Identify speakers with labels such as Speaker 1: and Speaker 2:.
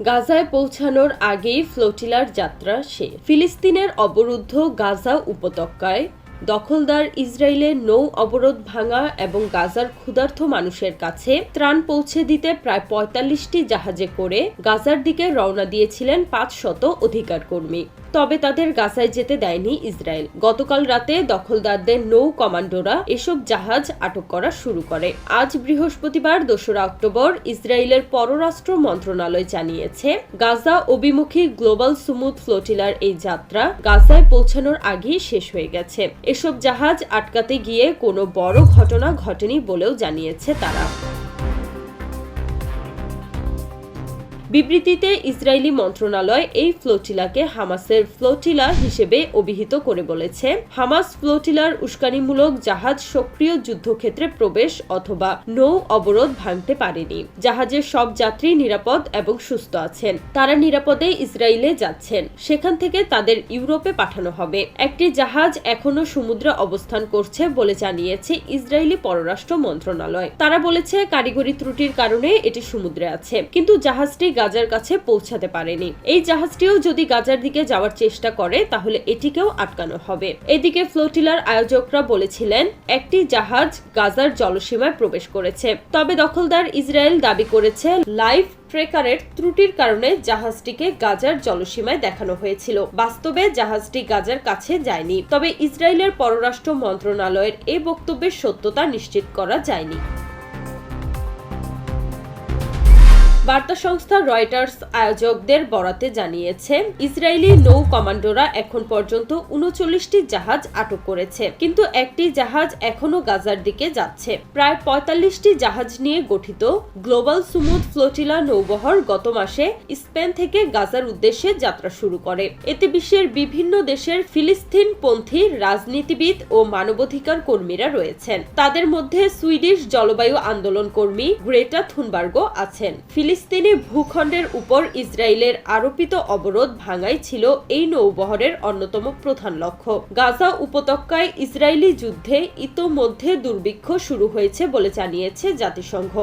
Speaker 1: গাজায় পৌঁছানোর আগেই ফ্লোটিলার যাত্রা শেষ। ফিলিস্তিনের অবরুদ্ধ গাজা উপত্যকায় দখলদার ইসরায়েলের নৌ অবরোধ ভাঙা এবং গাজার ক্ষুধার্থ মানুষের কাছে ত্রাণ পৌঁছে দিতে প্রায় পঁয়তাল্লিশটি জাহাজে করে গাজার দিকে রওনা দিয়েছিলেন পাঁচ শত অধিকার কর্মী তবে তাদের গাজায় যেতে দেয়নি ইসরায়েল। গতকাল রাতে দখলদারদের নৌ কমান্ডোরা এসব জাহাজ আটক করা শুরু করে। আজ বৃহস্পতিবার দোসরা অক্টোবর ইসরায়েলের পররাষ্ট্র মন্ত্রণালয় জানিয়েছে, গাজা অভিমুখী গ্লোবাল সুমুদ ফ্লোটিলার এই যাত্রা গাজায় পৌঁছানোর আগেই শেষ হয়ে গেছে। এসব জাহাজ আটকাতে গিয়ে কোনো বড় ঘটনা ঘটেনি বলেও জানিয়েছে তারা। বিবৃতিতে ইসরায়েলি মন্ত্রণালয় এই ফ্লোটিলাকে হামাসের ফ্লোটিলা হিসেবে অভিহিত করে বলেছে। হামাস ফ্লোটিলার উস্কানিমূলক জাহাজ সক্রিয় যুদ্ধক্ষেত্রে প্রবেশ অথবা নৌ অবরোধ ভাঙতে পারেনি। জাহাজের সব যাত্রী নিরাপদ এবং সুস্থ আছেন। তারা নিরাপদে ইসরায়েলে যাচ্ছেন। সেখান থেকে তাদের ইউরোপে পাঠানো হবে। একটি জাহাজ এখনও সমুদ্রে অবস্থান করছে বলে জানিয়েছে ইসরায়েলি পররাষ্ট্র মন্ত্রণালয়। তারা বলেছে, কারিগরি ত্রুটির কারণে এটি সমুদ্রে আছে। কিন্তু জাহাজটি গাজার কাছে পৌঁছাতে পারেনি। এই জাহাজটিও যদি গাজার দিকে যাওয়ার চেষ্টা করে, তাহলে এটিকেও আটকানো হবে। এদিকে ফ্লোটিলার আয়োজকরা বলেছিলেন, একটি জাহাজ গাজার জলসীমায় প্রবেশ করেছে। তবে দখলদার ইসরায়েল দাবি করেছে লাইভ ট্রেকারের ত্রুটির কারণে জাহাজটিকে গাজার জলসীমায় দেখানো হয়েছিল। বাস্তবে জাহাজটি গাজার কাছে যায়নি। তবে ইসরায়েলের পররাষ্ট্র মন্ত্রণালয়ের এ বক্তব্যের সত্যতা নিশ্চিত করা যায়নি। বার্তা সংস্থা রয়টার্স আয়োজকদের বরাতে জানিয়েছে, ইসরায়েলি নৌ কমান্ডোরা এখন পর্যন্ত উনচল্লিশটি জাহাজ আটক করেছে, কিন্তু একটি জাহাজ এখনও গাজার দিকে যাচ্ছে। প্রায় পঁয়তাল্লিশটি জাহাজ নিয়ে গঠিত গ্লোবাল সুমুদ ফ্লোটিলা নৌবহর গত মাসে স্পেন থেকে গাজার উদ্দেশ্যে যাত্রা শুরু করে। এতে বিশ্বের বিভিন্ন দেশের ফিলিস্তিনপন্থী রাজনীতিবিদ ও মানবাধিকার কর্মীরা রয়েছেন। তাদের মধ্যে সুইডিশ জলবায়ু আন্দোলন কর্মী গ্রেটা থুনবার্গো আছেন। ফিলিস্তিনি ভূখণ্ডের উপর ইসরায়েলের আরোপিত অবরোধ ভাঙাই ছিল এই নৌবহরের অন্যতম প্রধান লক্ষ্য। গাজা উপত্যকায় ইসরায়েলি যুদ্ধে ইতোমধ্যে দুর্ভিক্ষ শুরু হয়েছে বলে জানিয়েছে জাতিসংঘ।